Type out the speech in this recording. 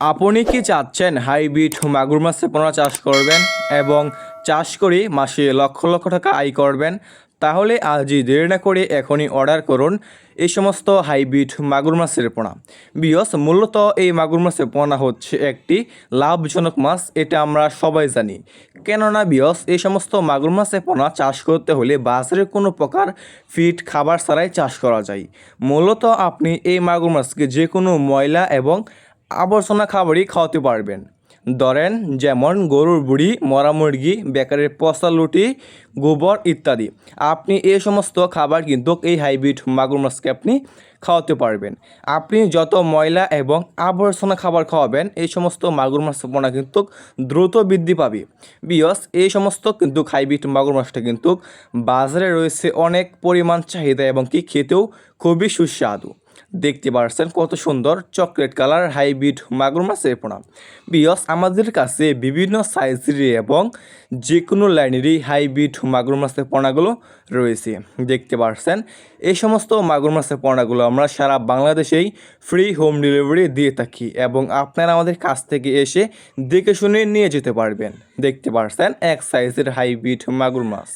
আপনি কি চাচ্ছেন হাইব্রিড মাগুর মাছের পোনা চাষ করবেন এবং চাষ করে মাসে লক্ষ লক্ষ টাকা আয় করবেন? তাহলে আজই দেরি না করে এখনই অর্ডার করুন এই সমস্ত হাইব্রিড মাগুর মাছের পোনা। বিয়স, মূলত এই মাগুর মাছের পোনা হচ্ছে একটি লাভজনক মাছ, এটা আমরা সবাই জানি। কেননা বিয়স, এই সমস্ত মাগুর মাছের পোনা চাষ করতে হলে বাজারে কোনো প্রকার ফিট খাবার ছাড়াই চাষ করা যায়। মূলত আপনি এই মাগুর মাছকে যে কোনো ময়লা এবং আবর্জনা খাবারই খাওয়াতে পারবেন। ধরেন, যেমন গরুর বুড়ি, মরা মুরগি, বেকারের পচা লুটি, গোবর ইত্যাদি। আপনি এই সমস্ত খাবার কিন্তু এই হাইব্রিড মাগুর মাছকে আপনি খাওয়াতে পারবেন। আপনি যত ময়লা এবং আবর্জনা খাবার খাওয়াবেন, এই সমস্ত মাগুর মাছ পোনা কিন্তু দ্রুত বৃদ্ধি পাবে। বিয়স এই সমস্ত কিন্তু হাইব্রিড মাগুর মাছটা কিন্তু বাজারে রয়েছে অনেক পরিমাণ চাহিদা এবং কি খেতেও খুবই সুস্বাদু। দেখতে পাচ্ছেন কত সুন্দর চকলেট কালার, হাইব্রিড মাগুর মাছের পোনা। বিয়স আমাদের কাছে বিভিন্ন সাইজের এবং যে কোনো লাইনেরই হাইব্রিড মাগুর মাছের পোনাগুলো রয়েছে। দেখতে পাচ্ছেন এই সমস্ত মাগুর মাছের পোনাগুলো আমরা সারা বাংলাদেশেই ফ্রি হোম ডেলিভারি দিয়ে থাকি এবং আপনারা আমাদের কাছ থেকে এসে দেখে শুনে নিয়ে যেতে পারবেন। দেখতে পাচ্ছেন এক সাইজের হাইব্রিড মাগুর মাছ।